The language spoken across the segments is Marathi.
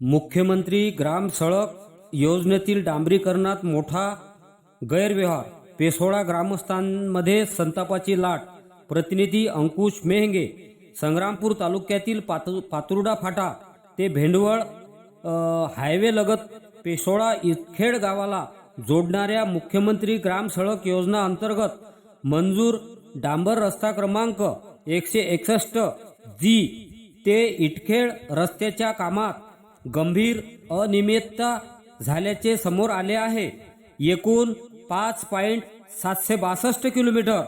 मुख्यमंत्री ग्राम सडक योजनेतील डांबरीकरणात मोठा गैरव्यवहार. पेसोळा ग्रामस्थांमध्ये संतापाची लाट. प्रतिनिधी अंकुश मेहंगे संग्रामपूर तालुक्यातील पातु पातुर्डा फाटा ते भेंडवळ हायवे लगत पेसोडा इतखेड गावाला जोडणाऱ्या मुख्यमंत्री ग्राम सडक योजना अंतर्गत मंजूर डांबर रस्ता क्रमांक एकशे एकसष्ट जी ते इटखेड रस्त्याच्या कामात गंभीर अनियमितता झाल्याचे समोर आले आहे. एकूण पाच पॉईंट सातशे बासष्ट किलोमीटर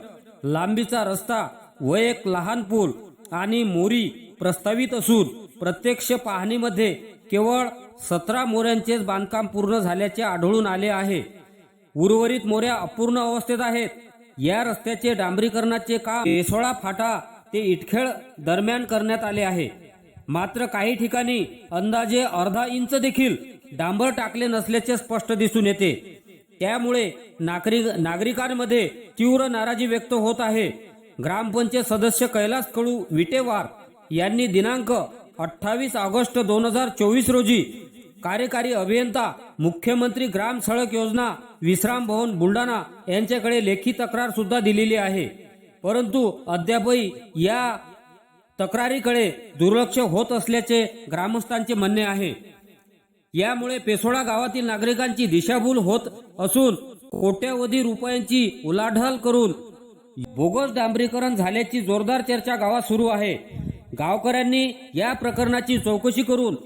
लांबीचा रस्ता व एक लहान पूल आणि मोरी प्रस्तावित असून प्रत्यक्ष पाहणीमध्ये केवळ सतरा मोऱ्यांचेच बांधकाम पूर्ण झाल्याचे आढळून आले आहे. उर्वरित मोऱ्या अपूर्ण अवस्थेत आहेत. या रस्त्याचे डांबरीकरणाचे काम येसोळा फाटा ते इटखेळ दरम्यान करण्यात आले आहे. मात्र काही ठिकाणी अंदाजे अर्धा इंच देखील डांबर टाकले नसल्याचे स्पष्ट दिसून येते. त्यामुळे नागरिक नागरिकांमध्ये तीव्र नाराजी व्यक्त होत आहे. ग्रामपंचायत सदस्य कैलास कळू विटेवार यांनी दिनांक अठ्ठावीस ऑगस्ट दोन हजार चोवीस रोजी कार्यकारी अभियंता मुख्यमंत्री ग्राम सडक योजना विश्राम भवन बुलढाणा यांच्याकडे लेखी तक्रार सुद्धा दिलेली आहे. परंतु अद्यापही या तक्रारीकडे दुर्लक्ष होत असल्याचे ग्रामस्थांचे म्हणणे आहे. यामुळे पेसोडा गावातील नागरिकांची दिशाभूल होत असून कोट्यावधी रुपयांची उलाढाल करून बोगस डांबरीकरण झाल्याची जोरदार चर्चा गावात सुरू आहे. गावकऱ्यांनी या प्रकरणाची चौकशी करून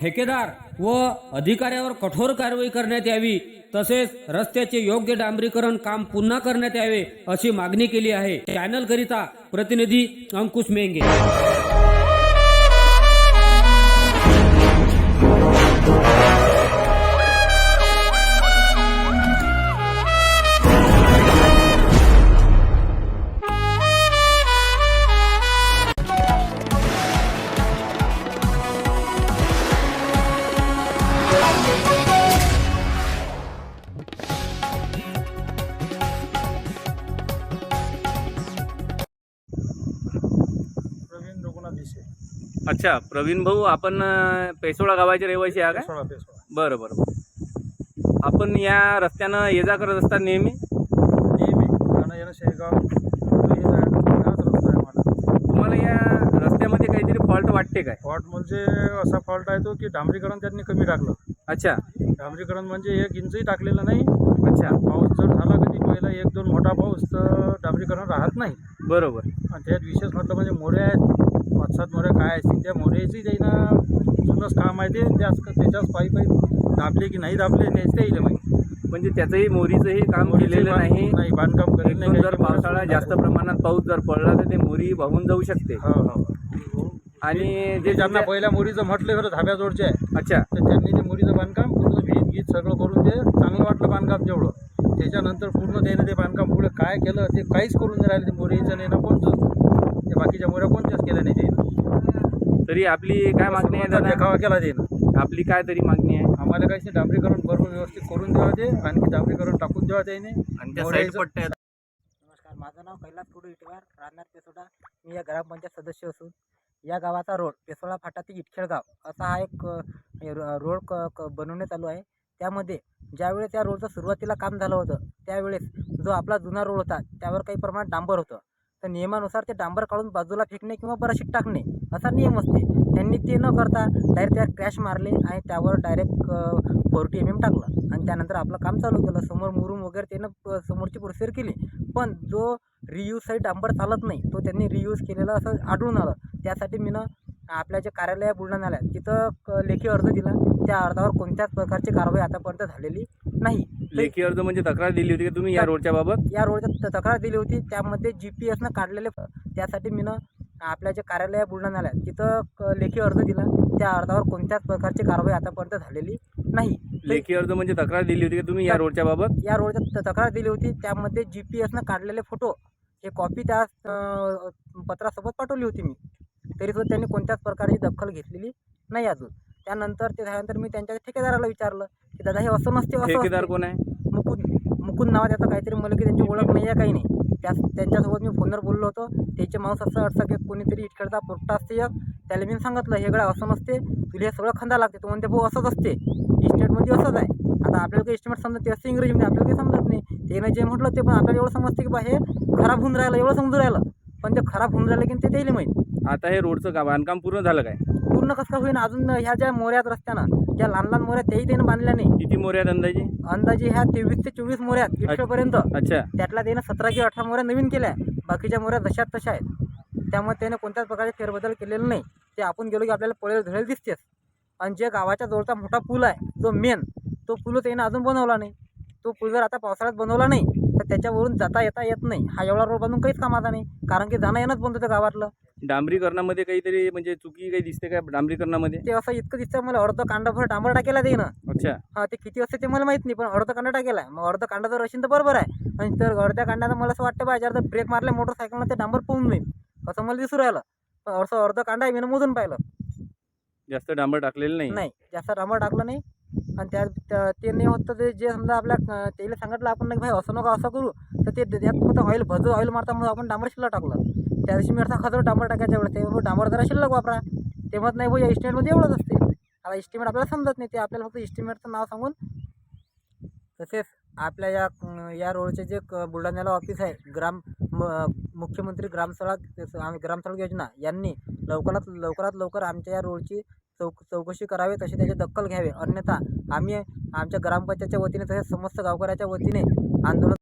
ठेकेदार व अधिकाऱ्यावर कठोर कारवाई करण्यात यावी तसेच रस्त्याचे योग्य डांबरीकरण काम पुन्हा करण्यात यावे अशी मागणी केली आहे. चॅनल करिता प्रतिनिधी अंकुश मेंगे. अच्छा प्रवीण भाऊ आपण पेसोळा गावाचे रहिवासी आहे का? पेसोळा पेसोळा. बरं बरं बरं. आपण या रस्त्यानं ये जा करत असतात नेहमी? नेहमी. जाणं येणं शेगाव तो हे जा- हाच रस्ता आहे मला तुम्हाला या रस्त्यामध्ये काहीतरी फॉल्ट वाटते काय? फॉल्ट म्हणजे असा फॉल्ट आहे तो की डांबरीकरण त्यांनी कमी टाकलं. अच्छा. डांबरीकरण म्हणजे एक इंचही टाकलेलं नाही. अच्छा. पाऊस जर झाला कधी पहिला एक दोन मोठा पाऊस तर डांबरीकरण राहत नाही. बरोबर. आणि त्यात विशेष म्हटलं म्हणजे मोऱ्या आहेत. पाच सात मोऱ्या काय असतील त्या मोऱ्याची त्यांना जुनंच काम आहे ते. त्याच त्याच्याच पायी पायी दाबले की नाही दाबले त्याच ते येईल माहिती म्हणजे त्याचंही मोरीचंही काम केलेलं नाही. नाही बांधकाम करेल नाही जर पावसाळा जास्त प्रमाणात पाऊस जर पडला तर ते मोरी वाहून जाऊ शकते. हो हो. आणि जे ज्यांना पहिल्या मोरीचं म्हटलं खरं धाब्याजवळचे. आहे अच्छा. तर त्यांनी ते मोरीचं बांधकाम पूर्ण भीत गीत सगळं करून ते चांगलं वाटलं बांधकाम तेवढं. त्याच्यानंतर पूर्ण त्याने ते बांधकाम पुढे काय केलं ते काहीच करून नाही राहिले. ते मोरीचं नाही ना कोणतंच ते बाकीच्या मोऱ्या कोणत्याच केल्या नाही त्यानं. तरी आपली काय मागणी आहे दादा? देखावा केला त्यानं. आपली काय तरी मागणी आहे? आम्हाला काहीच नाही डांबरीकरण बरोबर व्यवस्थित करून द्यावा ते आणखी डांबरीकरण टाकून द्यावा त्याने. आणि त्या साईड पट्ट्या नमस्कार माझं नाव कैलास कुडू इटवार. राहणार पेसोडा मी या ग्रामपंचायत सदस्य असून. या गावाचा रोड पेसोळा फाटा ते इटखेळगाव असा हा एक रोड क क बनवणे चालू आहे. त्यामध्ये ज्यावेळेस या रोडचं सुरुवातीला काम झालं होतं त्यावेळेस जो आपला जुना रोड होता त्यावर काही प्रमाणात डांबर होतं. तर नियमानुसार ते डांबर काढून बाजूला फेकणे किंवा बराशीत टाकणे असा नियम असते. त्यांनी ते न करता डायरेक्ट त्यावर क्रॅश मारले आणि त्यावर डायरेक्ट फोर्टी एम एम टाकलं. आणि त्यानंतर आपलं काम चालू केलं. समोर मुरूम वगैरे त्यानं समोरची प्रोसिजर केली. पण जो रियूजसाठी डांबर चालत नाही तो त्यांनी रियूज केलेला असं आढळून आलं. त्यासाठी मी ना आपल्या जे कार्यालय आहे बुलढाण्याला तिथं क- लेखी अर्ज दिला. त्या अर्जावर कोणत्याच प्रकारची कारवाई आतापर्यंत झालेली नाही. लेखी अर्ज म्हणजे तक्रार दिली होती का तुम्ही या रोडच्या बाबत? या रोडच्या त- तक्रार दिली होती. त्यामध्ये जी पी एसनं काढलेले त्यासाठी मी आपल्या जे कार्यालय आहे बुलढाण्याला तिथं क- लेखी अर्ज दिला. त्या अर्जावर कोणत्याच प्रकारची कारवाई आतापर्यंत झालेली नाही. लेखी अर्ज म्हणजे तक्रार दिली होती का तुम्ही या रोडच्या बाबत? या रोडच्या त- तक्रार दिली होती. त्यामध्ये जी पी एसनं काढलेले फोटो हे कॉपी त्या अं, पत्रासोबत पाठवली होती मी. तरीसुद्धा त्यांनी कोणत्याच प्रकारची दखल घेतलेली नाही अजून. त्यानंतर ते झाल्यानंतर मी त्यांच्या ठेकेदाराला विचारलं की दादा हे असं नसते असं ठेकेदार. कोण आहे? मुकुंद मुकुंद नावा त्याचं काहीतरी मला की त्यांची ओळख नाही आहे काही नाही. त्या त्यांच्यासोबत मी फोनवर बोललो होतो. त्याचे माणूस असं अडसा की कोणीतरी इटकडचा पोट्टा असते एक. त्याला मी सांगितलं हे गड्या असं नसते. तुला हे सगळं खंदा लागते. तो म्हणते भाऊ असंच असते. इस्टेटमध्ये असंच आहे. आता आपल्याला काही इस्टिमेट समजत ते असते इंग्रजीमध्ये आपल्याला काही समजत नाही. त्यानं जे म्हटलं ते पण आपल्याला एवढं समजते की बा हे खराब होऊन राहिलं एवढं समजून राहिलं. पण ते खराब होऊन राहिलं की ते त्याला माहीत. आता हे रोडचं का बांधकाम पूर्ण झालं काय? पूर्ण कसं होईन अजून ह्या ज्या मोऱ्यात रस्त्यानं ज्या लहान लहान मोऱ्या तेही त्यानं बांधल्या नाही. किती मोऱ्यात अंदाजे? अंदाजे ह्या तेवीस ते चोवीस मोऱ्यात इतक्यापर्यंत अच्छा. त्यातल्या त्यानं सतरा की अठरा मोऱ्या नवीन केल्या बाकीच्या मोऱ्या जशात तशा आहेत. त्यामुळे त्याने कोणत्याच प्रकारे फेरबदल केलेला नाही. ते आपण गेलो की आपल्याला पळेल धडेल दिसतेच. आणि जे गावाच्या जवळचा मोठा पूल आहे जो मेन तो पूल त्यानं अजून बनवला नाही. तो पूल जर आता पावसाळ्यात बनवला नाही तर त्याच्यावरून जाता येता येत नाही. हा एवढा रोड बांधून काहीच कामाचा नाही. कारण की जाणं येणंच बंद होतं गावातलं. डांबरीकरणामध्ये काहीतरी म्हणजे चुकी काही दिसते का डांबरीकरणामध्ये? ते असं इतकं दिसतं मला अर्ध कांडाभर डांबर टाकेला ते ना. अच्छा. हा ते किती असते ते मला माहीत नाही पण अर्ध कांदा टाकेला मग अर्ध कांदा जर असेल तर बरोबर आहे. आणि तर अर्ध्या कांड्यानं मला असं वाटतं बा जर ब्रेक मारले मोटरसायकलनं ते डांबर पळून जाईल. असं मला दिसू राहिलं. पण असं अर्ध कांदा आहे मी मोजून पाहिलं. जास्त डांबर टाकलेलं नाही. नाही जास्त डांबर टाकलं नाही. आणि त्या ते नाही होत ते जे समजा आपल्या त्याला सांगितलं आपण नाही भाई असं नका असं करू. तर ते त्यात फक्त ऑइल भजू ऑइल मारता म्हणून आपण डांबर शिल्लक टाकलं. त्या दिवशी मी असा खजर डांबर टाकायच्या वेळेस. ते डांबर जरा शिल्लक वापरा. ते म्हणत नाही भाई इस्टिमेटमध्ये एवढंच असते. आता इस्टिमेट आपल्याला समजत नाही. ते आपल्याला फक्त इस्टिमेटचं नाव सांगून तसेच आपल्या या या रोडचे जे क- बुलढाण्याला ऑफिस आहे ग्राम म- मुख्यमंत्री ग्रामसडक आम्ही ग्रामसडक योजना यांनी लवकरात लवकरात लवकर आमच्या या रोडची चौक चौकशी करावी तशी त्याची दखल घ्यावी. अन्यथा आम्ही आमच्या ग्रामपंचायतच्या वतीने तसेच समस्त गावकऱ्याच्या वतीने आंदोलन